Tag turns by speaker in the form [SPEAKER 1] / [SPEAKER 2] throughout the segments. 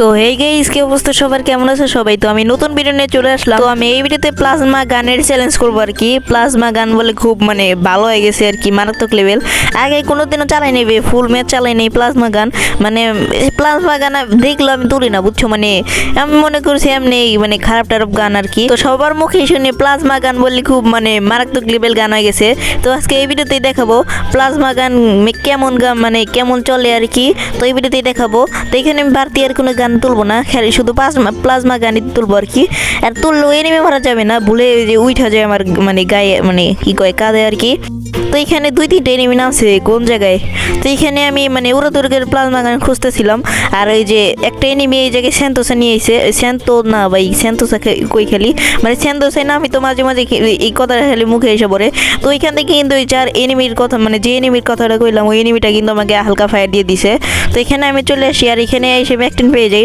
[SPEAKER 1] তো এই গাইস কি অবস্থা সবার? কেমন আছে সবাই? তো আমি নতুন ভিডিও নিয়ে চলে আসলাম। তো আমি এই ভিডিওতে প্লাজমা গানের চ্যালেঞ্জ করব আর কি। প্লাজমা গান বলে খুব মানে ভালো হয়ে গেছে আর কি, মারাত্মক লেভেল আগে কোনোদিনও চালাই নেবে ফুল ম্যাচ চালাই নেই প্লাজমা গান। মানে প্লাজমা গান দেখল আমি তুলি না, বুঝছ? মানে আমি মনে করছি এমনি মানে খারাপ টারাপ গান আর কি। তো সবার মুখে শুনে প্লাজমা গান বললে খুব মানে মারাত্মক লেভেল গান হয়ে গেছে। তো আজকে এই ভিডিওতেই দেখাবো প্লাজমা গান কেমন গান মানে কেমন চলে আর কি। তো এই ভিডিওতেই দেখাবো। তো এখানে আমি বাড়তি আর কোনো গান তুলবো না, খালি শুধু প্লাজমা প্লাজমা গানই তুলবো আর কি। আর তুললেও এনিমে ভরা যাবে না, ভুলে যে উইঠা যায় আমার মানে গায়ে মানে কি কয়, কাঁধে আর কি। তো এখানে দুই তিনটে এনিমি নামছে কোন জায়গায়? তো এখানে আমি মানে উড়াদুর্গের প্লাজমা গান খুঁজতেছিলাম। আর ওই যে একটা এনিমি এই জায়গায় স্যান্তোসা নিয়ে এসে স্যান্তো না ভাই স্যান্তোসা কই খেলি? মানে স্যান্তোসাই না আমি তো মাঝে মাঝে এই কথাটা খালি মুখে এসে পড়ে। তো ওইখান থেকে কিন্তু ওই চার এনিমির কথা মানে যে এনিমির কথাটা কইলাম, ওই এনিমিটা কিন্তু আমাকে হালকা ফায়ার দিয়ে দিছে। তো এখানে আমি চলে আসি, আর এখানে এসে ব্যাকটিন পেয়ে যাই।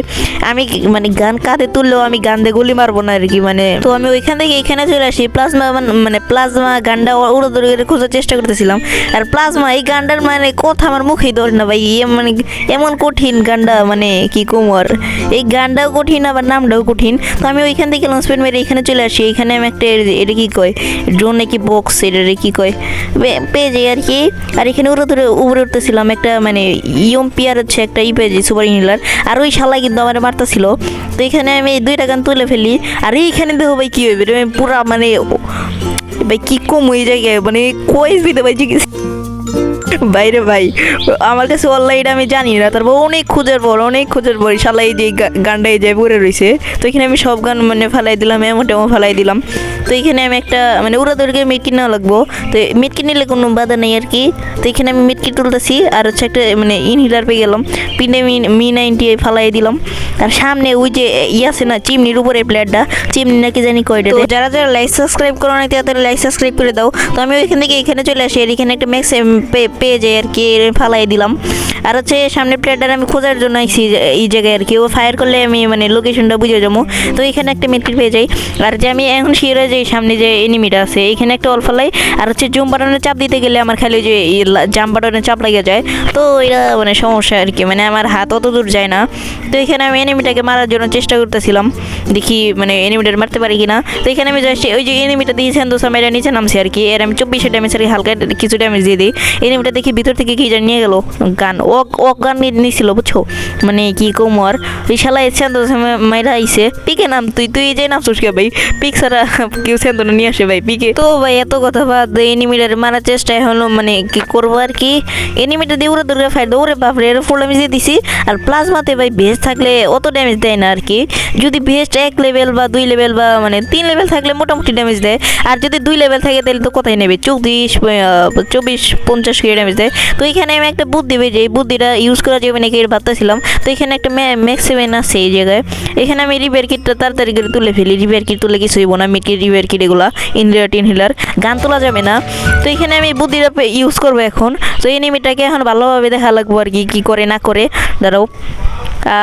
[SPEAKER 1] আমি মানে গান কাঁধে তুললেও আমি গান দিয়ে গুলি মারবো না আর কি মানে তো আমি ওইখান থেকে এখানে চলে আসি প্লাজমা মানে প্লাজমা গানটা উড়ো দৌড়ে খোঁজার চেষ্টা করতেছিলাম। আর প্লাজমা এই গানটার মানে কথা আমার মুখেই ধরে না ভাই। মানে এমন কঠিন গানটা মানে কি কোমর এই গানটাও কঠিন আবার নামটাও কঠিন। তো আমি ওইখান থেকে লঞ্চ প্যাড মেরে এখানে চলে আসি। এখানে আমি একটা এটা কি কয়? ড্রোন নাকি বক্স এটা কি কয়? পে- পেয়ে আর কি। আর এখানে উড়ে ধরে উপরে উঠতেছিলাম একটা মানে ইয়ম পিয়ার হচ্ছে একটা ই যাই সুপার ইনহিলার আর ওই শালা কিন্তু আমার মারতেছিল। তো এখানে আমি দুইটা গান তুলে ফেলি। আর এইখানে দেখো ভাই কি হইবে রে, পুরা মানে ভাই কি কম ওই জায়গায় মানে কয়েস দিতে জিজ্ঞেস বাইরে ভাই আমার কাছে অনলাইন আমি জানি না তারপর অনেক খোঁজার পর অনেক খোঁজার পর শালা এই যে গানটা এই যায় পড়ে রয়েছে তো এখানে আমি সব গান মানে ফেলাই দিলাম এমন টেমো ফেলাই দিলাম। তো এখানে আমি একটা মানে উড়াদৌড়কে মিটকি নেওয়া লাগবো তো মিটকি নিলে কোনো বাধা নেই আর কি। তো এখানে আমি মিটকি তুলতেছি আর হচ্ছে একটা মানে ইনহিলার পেয়ে গেলাম পিনে মি মি নাইনটি ফালাই দিলাম। আর সামনে ওই যে ই আছে না চিমনির উপরে প্লেটটা চিমনি নাকি জানি কয়টা তো যারা যারা লাইক সাবস্ক্রাইব করো না তাদের লাইক সাবস্ক্রাইব করে দাও। তো আমি ওইখান থেকে এখানে চলে আসি আর এখানে একটা ম্যাক্স পেয়ে যাই আর কি ফালাই দিলাম। আর হচ্ছে সামনে প্লেটার আমি খোঁজার জন্য আইসি এই জায়গায় আর কি, ও ফায়ার করলে আমি মানে লোকেশনটা বুঝে যাব। তো এখানে একটা মেট্রিক পেয়ে যাই। আর যে আমি এখন শিওর যে সামনে যে এনিমিটা আছে, এখানে একটা অল ফালাই। আর হচ্ছে জুম বাটনে চাপ দিতে গেলে আমার খালি যে জাম বাটনে চাপ লাগে যায়। তো এটা মানে সমস্যা আর কি মানে আমার হাত অত দূর যায় না। তো এখানে আমি এনিমিটাকে মারার জন্য চেষ্টা করতেছিলাম। দেখি মানে এনিমিটার মারতে পারি কিনা। তো এখানে আমি জাস্ট ওই যে এনিমিটা দিয়েছেন, তো সামেরা নিচে নামছে আর কি। এর আমি চব্বিশে ড্যামেজ আর কি, হালকা কিছু ড্যামেজ দিয়ে দিই। এনিমিটা দেখি ভিতর থেকে কি জানি নিয়ে গেল গান। ওক ও গান নিয়ে নিছিল, বুঝছ? মানে কি কোমর ওই শালা তো মাইরা আইসে পিকে নাম তুই তুই যে নাম কে ভাই? পিক ছাড়া কেউ সেন নিয়ে আসে ভাই, পিকে। তো ভাই, এত কথা বাদ এনিমিটার মারার চেষ্টা হলো মানে কি করব আর কি? এনিমিটা দিয়ে উড়ে দৌড়ে ফাইট দৌড়ে বাপরে এর ফুল ড্যামেজ দিয়ে দিছি। আর প্লাজমাতে ভাই ভেজ থাকলে অত ড্যামেজ দেয় না আর কি। যদি ভেস্ট এক লেভেল বা দুই লেভেল বা মানে তিন লেভেল থাকলে মোটামুটি ড্যামেজ দেয়। আর যদি দুই লেভেল থাকে, তাহলে তো কোথায় নেবে। চব্বিশ চব্বিশ, পঞ্চাশ ড্যামেজ দেয় তো এখানে আমি একটা বুদ্ধি পেয়েছি এই বুদ্ধিটা ইউজ করা যাবে নাকি এর ভাবতেছিলাম। তো এখানে একটা ম্যাক্সিমেন আছে এই জায়গায়। এখানে আমি রিপেয়ার কিটটা তাড়াতাড়ি করে তুলে ফেলি। রিপেয়ার কিট তুলে কিছু হইব না। মিটকি রিপেয়ার কিট এগুলা ইনহিলার টিনহিলার গান তোলা যাবে না। তো এখানে আমি বুদ্ধিটা ইউজ করব এখন। তো এনিমিটাকে এখন ভালোভাবে দেখা লাগবো আর কি, কী করে, না করে। দাঁড়াও।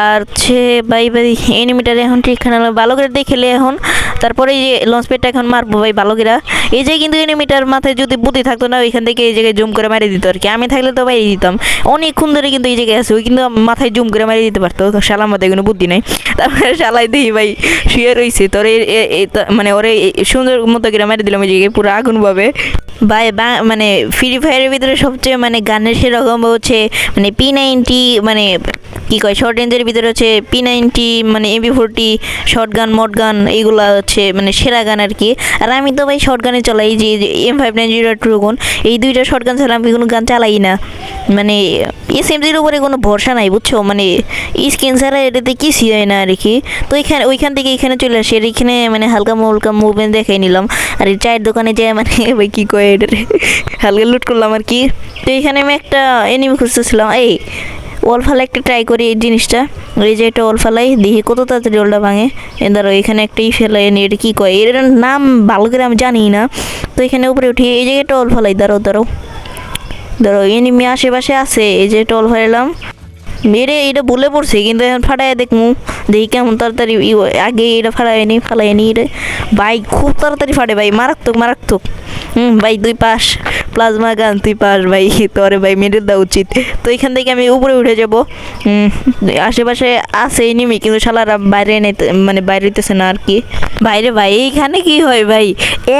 [SPEAKER 1] আর হচ্ছে, ভাই ভাই এনিমিটার এখন ঠিকখানা ভালো করে দেখেলে এখন। তারপরে এই যে লঞ্চ প্যাডটা এখন মারবো ভাই, ভালো করে। এই যে কিন্তু এনিমিটার মাথায় যদি বুদ্ধি থাকতো না, ওইখান থেকে এই জায়গায় জুম করে মারি দিত আর কি। আমি থাকলে তো ভাই দিতাম। অনেকক্ষণ ধরে কিন্তু এই জায়গায় আছে ওই কিন্তু মাথায় জুম করে মারি দিতে পারতো। শালা মাথায় কোনো বুদ্ধি নেই। তারপরে শালাই দিই ভাই, শুয়ে রয়েছে তোর মানে ওরে সুন্দর মতো করে মারি দিলাম এই জায়গায় পুরো আগুন ভাবে। ভাই, বা- মানে ফ্রি ফায়ারের ভিতরে সবচেয়ে মানে গানের সেরকম হচ্ছে মানে পি নাইনটি মানে কি কয় শর্ট রেঞ্জের ভিতরে হচ্ছে পি নাইনটি মানে MB forty short gun mod gun এইগুলো হচ্ছে মানে সেরা গান আর কি। আর আমি তো ভাই শর্ট গানে চালাই যে M five nine zero two gun এই দুইটা শর্ট গান ছাড়া আমি কোনো গান চালাই না। মানে এস এম জির উপরে কোনো ভরসা নাই, বুঝছ? মানে স্ক্রিন ছাড়া এটাতে কিছুই হয় না আর কি তো এখানে, ওইখান থেকে এখানে চলে আসি, আর এখানে মানে হালকা মুলকা মুভমেন্ট দেখাই নিলাম। আর এই চায়ের দোকানে যায় মানে ভাই কী কয় এটা হালকা লুট করলাম আর কি তো এখানে আমি একটা এনিমি খুঁজতেছিলাম। এই ওল ফালা একটা ট্রাই করি এই জিনিসটা। এই যে এটা ওল ফালাই দেখি কত তাড়াতাড়ি ওলটা ভাঙে। এ ধরো এখানে একটা ই ফেলাই এনে এটা কী কয়? এর নাম ভালো করে আমি জানি না। তো এখানে উপরে উঠি, এই জায়গাটা ওল ফালাই দাঁড়াও দাঁড়াও। ধরো এনিমি আশেপাশে আছে, এই যে টল ফেলাম মেরে এটা বলে পড়ছে, কিন্তু এখন ফাটায় দেখমু। দেখি কেমন তাড়াতাড়ি। আগে এটা ফাটায়নি, ফালায়নি এটা। ভাই, খুব তাড়াতাড়ি ফাটে ভাই, মারাত্মক মারাত্মক। হুম, ভাই দুই পাস। প্লাজমা গান তুই পাস, ভাই। তোরে, ভাই, মেরে দেওয়া উচিত। তো এখান থেকে আমি উপরে উঠে যাব। আশেপাশে আছে এনিমি কিন্তু শালারা বাইরে নিতে মানে বাইরে হইতেছে না আর কি। বাইরে ভাই, এইখানে কি হয়, ভাই?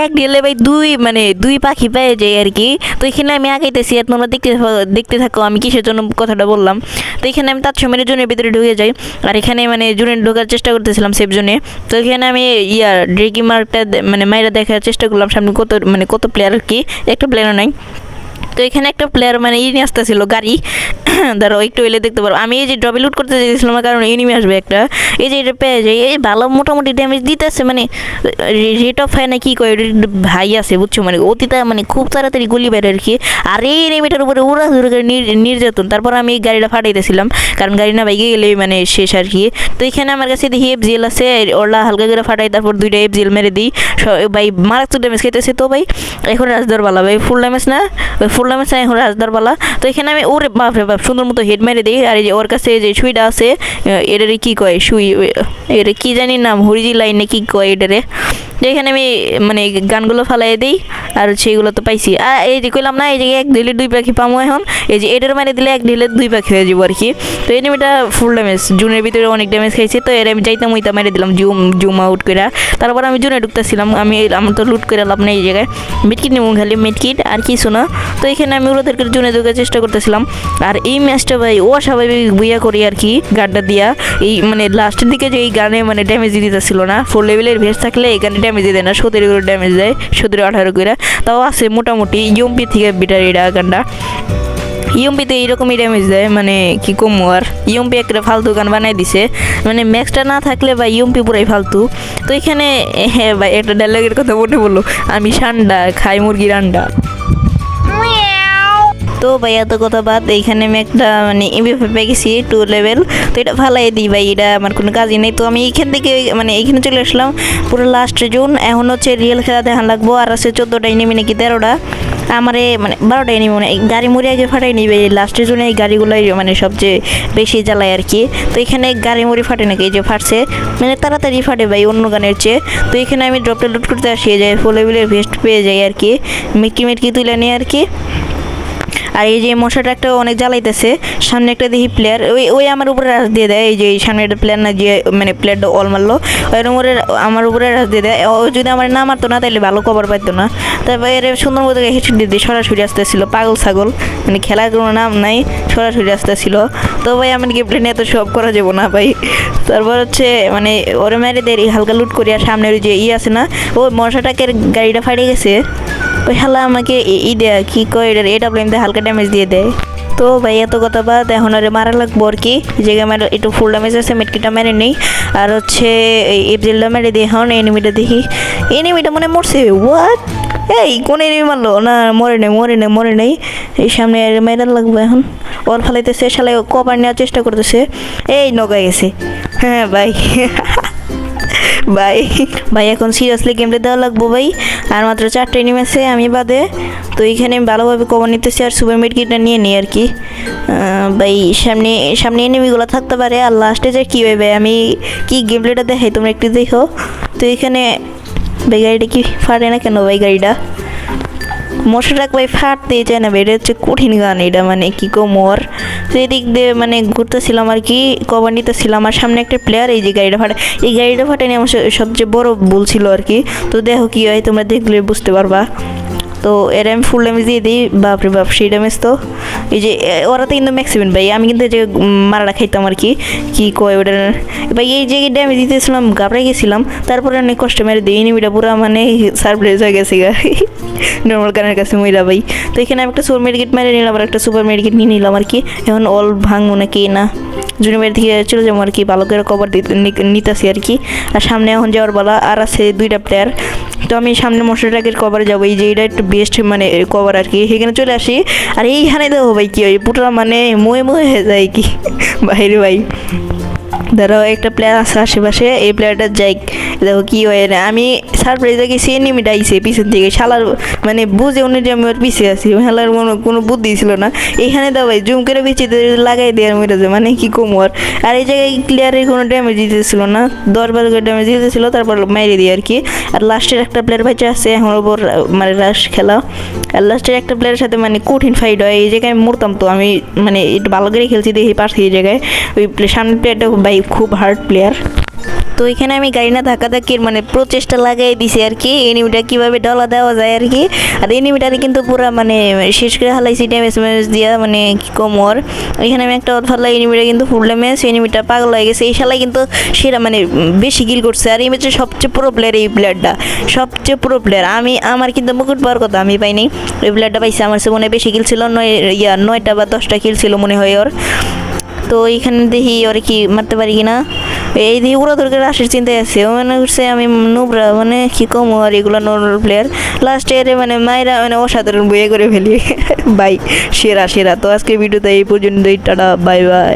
[SPEAKER 1] এক গেলে ভাই, দুই মানে দুই পাখি পেয়ে যায় আর কি। তো এখানে আমি আগাইতেছি, আর তোমরা দেখতে দেখতে থাকো, আমি কিসের জন্য কথাটা বললাম। তো এখানে আমি তার সময় জনের ভিতরে ঢুকে যাই। আর এখানে মানে জুনে ঢোকার চেষ্টা করতেছিলাম সেফ জোনে। তো এখানে আমি, ইয়ার ড্রেকি মার্কটা মানে মাইরা দেখার চেষ্টা করলাম, সামনে কত মানে কত প্লেয়ার আর কি? একটা প্লেয়ারও নাই। তো এখানে একটা প্লেয়ার মানে ই নিয়ে আসতেছিল, গাড়ি। ধরো একটু এলে দেখতে পারো। আমি এই যে ড্রবে লুট করতে চাইছিলাম কারণ এনিমি আসবে একটা। এই যে এটা পেয়ে যায়, এই ভালো মোটামুটি ড্যামেজ দিতেছে মানে রেট অফ ফায়ার না কী কয় ভাই আছে, বুঝছ? মানে অতিটা মানে খুব তাড়াতাড়ি গুলি বের আর কি। আর এই এনিমিটার উপরে উড়া ধরে করে নির্যাতন। তারপর আমি এই গাড়িটা ফাটাইতেছিলাম, কারণ গাড়ি না বাইকে গেলে মানে শেষ আর কি। তো এখানে আমার কাছে দেখি এফ জিএল আছে ওলা হালকা করে ফাটাই, তারপর দুইটা এফ জিএল মেরে দিই। ভাই মারাত্মক ড্যামেজ খেতেছে তো ভাই। এখন রাজদরবালা, ভাই ফুল ড্যামেজ না? ফুল ড্যামেজ স্যার, এখন রাজদারবালা তো এখানে আমি, ওরে বাপরে বাপ, সুন্দর মতো হেড মেরে দিই। আর এই যে ওর কাছে যে সুইটা আছে এটারে কী কয়, সুই এটা কী জানি নাম, হরিজি লাইনে কী কয় এটারে? এখানে আমি মানে গানগুলো ফালাই দিই, আর সেইগুলো তো পাইছি। আর এই যে কইলাম না, এই যে এক ঢিলে দুই পাখি পামো এখন, এই যে এটার মারে দিলে এক ঢিলে দুই পাখি হয়ে যাব আর কি। তো এনিমিটা ফুল ড্যামেজ জুনের ভিতরে অনেক ড্যামেজ খাইছে, তো এর আমি যাইতাম, ওইটা মেরে দিলাম, জুম জুম আউট করে তারপর আমি জুনে ঢুকতেছিলাম, আমি আমার তো লুট করে লাভ নেই এই জায়গায়। মিটকিট নেব খালি মিটকিট আর কিছু না। তো এখানে আমি ওদেরকে জুনে ঢুকার চেষ্টা করতেছিলাম। আর এই ম্যাচটা ভাই, ও স্বাভাবিক বুইয়া করি আর কি গানটা দিয়া। এই মানে লাস্টের দিকে যে এই গানে মানে ড্যামেজ দিতেছিল না ফোর লেভেলের ভেস থাকলে এই গানে ড্যামেজ দেয় না, সতেরো করে ড্যামেজ দেয়, সতেরো, আঠারো করে। তাও আছে মোটামুটি ইউমপি থেকে বিটার এটা গানটা ইউমপিতে এইরকমই ড্যামেজ দেয় মানে কি কম আর? ইউমপি একটা ফালতু গান বানাই দিছে। মানে ম্যাক্সটা না থাকলে বা ইউমপি পুরাই ফালতু। তো এখানে হ্যাঁ ভাই একটা ডায়লগের কথা মনে বলল আমি সান্ডা খাই মুরগির আন্ডা। তো ভাই, এত কথা বাদ, এইখানে আমি একটা মানে এমবিএফ পেয়ে গেছি টু লেভেল তো এটা ভালাই দিই ভাই, এটা আমার কোনো কাজই নেই। তো আমি এইখান থেকে মানে এইখানে চলে আসলাম, পুরো লাস্ট জুন, এখন হচ্ছে রিয়েল খেলা দেখা লাগবো, আর আছে চোদ্দোটা এনিমি নাকি তেরোটা। আমারে মানে বারোটা এনিমি মানে গাড়ি মুড়ি আগে ফাটাই নিবে লাস্টের জন্য এই গাড়িগুলোই মানে সবচেয়ে বেশি জ্বালায় আর কি। তো এখানে গাড়ি মুড়ি ফাটে নাকি, এই যে ফাটছে মানে তাড়াতাড়ি ফাটে ভাই, অন্য গানের চেয়ে। তো এখানে আমি ড্রপটা লোড করতে আসিয়ে যাই ফুল ভেস্ট পেয়ে যাই আর কি মিটকি মিটকি তুলে নিই আর কি। আর এই যে মশাটা একটা অনেক জ্বালাইতেছে, সামনে একটা দেখি প্লেয়ার ওই ওই আমার উপরে রাজ দিয়ে দেয়, এই যে সামনে একটা প্লেয়ার না যে মানে প্লেয়ারটা অল মারলো ওই উপরে আমার উপরে রাজ দিয়ে দেয়, ও যদি আমার না মারতো না তাহলে ভালো কভার পাইতো না। তারপর এর সুন্দর মতো হেঁটে দিয়ে দিয়ে সরাসরি আসতেছিল, পাগল ছাগল মানে খেলার কোনো নাম নাই, সরাসরি আসতেছিল। তো ভাই, আমার গেমটা নিয়ে এত সব করা যাব না ভাই? তারপর হচ্ছে মানে ওরে মেরে দেরি হালকা লুট করি, আর সামনের ওই যে ই আছে না, ওই মশাটাকে গাড়িটা ফাটিয়ে গেছে। ওই হালা আমাকে এ- ই দেয়, কি কয় এটা এটা দিয়ে হালকা ড্যামেজ দিয়ে দেয়। তো ভাই, এত কথা বাদ, এখন আরে মারা লাগবো আর কি। যে আমার একটু ফুল ড্যামেজ আছে মেটকিটা মেরে নেই। আর হচ্ছে এই এফজেলটা মেরে দিয়ে এখন এনিমিটা দেখি। এনিমিটা মনে মরছে। হোয়াট এই, কোন এনিমি মারলো? না, মরে নেই মরে নেই মরে নেই। এই সামনে মেরে লাগবে এখন। ওর ফালাইতেছে শালাই কভার নেওয়ার চেষ্টা করতেছে। এই নগা গেছে। হ্যাঁ ভাই। ভাই ভাই, এখন সিরিয়াসলি গেমটা দেওয়া লাগবো ভাই। আর মাত্র চারটে এনিমি আছে, আমি বাদে। তো এখানে ভালোভাবে কভার নিতেছি আর সুপার মেডকিটটা নিয়ে নিই আর কি। ভাই, সামনে সামনে এনিমিগুলো থাকতে পারে আর লাস্টে যে কী হবে আমি কি গেম দেখাই তোমরা একটু দেখো। তো এখানে, ভাই, গাড়িটা কি ফাটে না কেন ভাই, গাড়িটা? মশাটা ভাই ফাটতে চায় না এটা হচ্ছে কঠিন গান এটা মানে কি কো মোর তো এদিক দিয়ে মানে ঘুরতেছিলাম আর কি, কভার নিতেছিলাম, আর সামনে একটা প্লেয়ার এই যে গাড়িটা ফাটে, এই গাড়িটা ফাটানি আমার সবচেয়ে বড় ভুল ছিল আর কি। তো দেখো কি হয়, তোমরা দেখলে বুঝতে পারবা। তো এর আমি ফুল ড্যামেজ দিয়ে দিই। বাপরে বাপ, সেই ড্যামেজ তো। এই যে ওরা তো কিন্তু ম্যাক্সিমেন্ট ভাই। আমি কিন্তু যে মারাটা খাইতাম আর কি। কি কয় ওটা ভাই, এই যে ড্যামেজ দিতেছিলাম, ঘাবড়ে গেছিলাম, তারপরে অনেক কষ্ট মেরে দিই। এনিমিটা পুরো মানে সারপ্রাইজ হয়ে গেছে গা। নর্মাল গানের কাছে মহিলা ভাই। তো এখানে আমি একটা সুপার মেডিকেট মেরে নিলাম আর একটা সুপার মেডিকেট নিয়ে নিলাম আর কি। এখন অল ভাঙবো নাকি না। জুনিমের থেকে চলে যাব আর কি। ভালো করে কভার দিতে নিতেছি আর কি। আর সামনে এখন যাওয়ার বলা আর আছে দুইটা প্লেয়ার তো আমি সামনে মশাটাকের কভারে যাব। এই যে এটা একটু বেস্ট মানে কভার আর কি। সেখানে চলে আসি। আর এইখানে দেখো ভাই কি হয়, পুরো মানে মোয়ে মোয়ে হয়ে যায় কি। বাইরে ভাই। ধরো একটা প্লেয়ার আছে আশেপাশে, এই প্লেয়ারটা যাই। দেখো কি হয় না আমি সারপ্রাইজ গেছি এনিমিটা আইসে পিছন থেকে। শালার মানে বুঝে অনুযায়ী আমি ওর পিছিয়ে আছি। শালার কোনো কোনো বুদ্ধি ছিল না। এখানে দাও ভাই, জুম করে বেঁচে লাগাই দিয়ে আর মেরে মানে কি কোমর আর এই জায়গায় ক্লিয়ারের কোনো ড্যামেজ দিতেছিল না। দশ বারো করে ড্যামেজ দিতেছিল, তারপর মেরে দিই আর কি। আর লাস্টের একটা প্লেয়ার বাইচে আছে, এখন ওপর মানে রাশ খেলা। আর লাস্টের একটা প্লেয়ারের সাথে মানে কঠিন ফাইট হয়। এই জায়গায় আমি মরতাম তো, আমি মানে একটু ভালো করে খেলছি দেখি পারছি এই জায়গায়। ওই সামনের প্লেয়ারটা ভাই খুব হার্ড প্লেয়ার তো এখানে আমি গাড়ি না ধাক্কা ধাক্কির মানে প্রচেষ্টা লাগাই দিছি আর কি এনিমিটা কীভাবে ডলা দেওয়া যায় আর কি। আর এনিমিটারে কিন্তু পুরো মানে শেষ করে হালাইছি ড্যামেজ ম্যামেজ দিয়া মানে কি কম ওর। এখানে আমি একটা ফাল্লা এনিমিটা কিন্তু ফুল ড্যামেজ এনিমিটা পাগল হয়ে গেছে। এই শালাই কিন্তু সেরা মানে বেশি গিল করছে। আর এই ম্যাচে সবচেয়ে পুরো প্লেয়ার এই প্লেয়ারটা সবচেয়ে পুরো প্লেয়ার আমি, আমার কিন্তু মুকুট পাওয়ার কথা আমি পাইনি ওই প্লেয়ারটা পাইছে, আমার সে মনে বেশি কিল ছিল, নয়, ইয়া, নয়টা বা দশটা কিল ছিল মনে হয় ওর। তো এইখানে দেখি ওর কি মারতে পারি কিনা। এই দিয়ে উড়া দরকার আসার চিন্তায় আছে। মনে করছে আমি নুবরা মানে কি কম আর এগুলো নর্মাল প্লেয়ার লাস্ট ইয়ারে মানে মায়েরা মানে অসাধারণ বইয়ে করে ফেলি। বাই সেরা সেরা। তো আজকে ভিডিওতে এই পর্যন্তই। Tata bye bye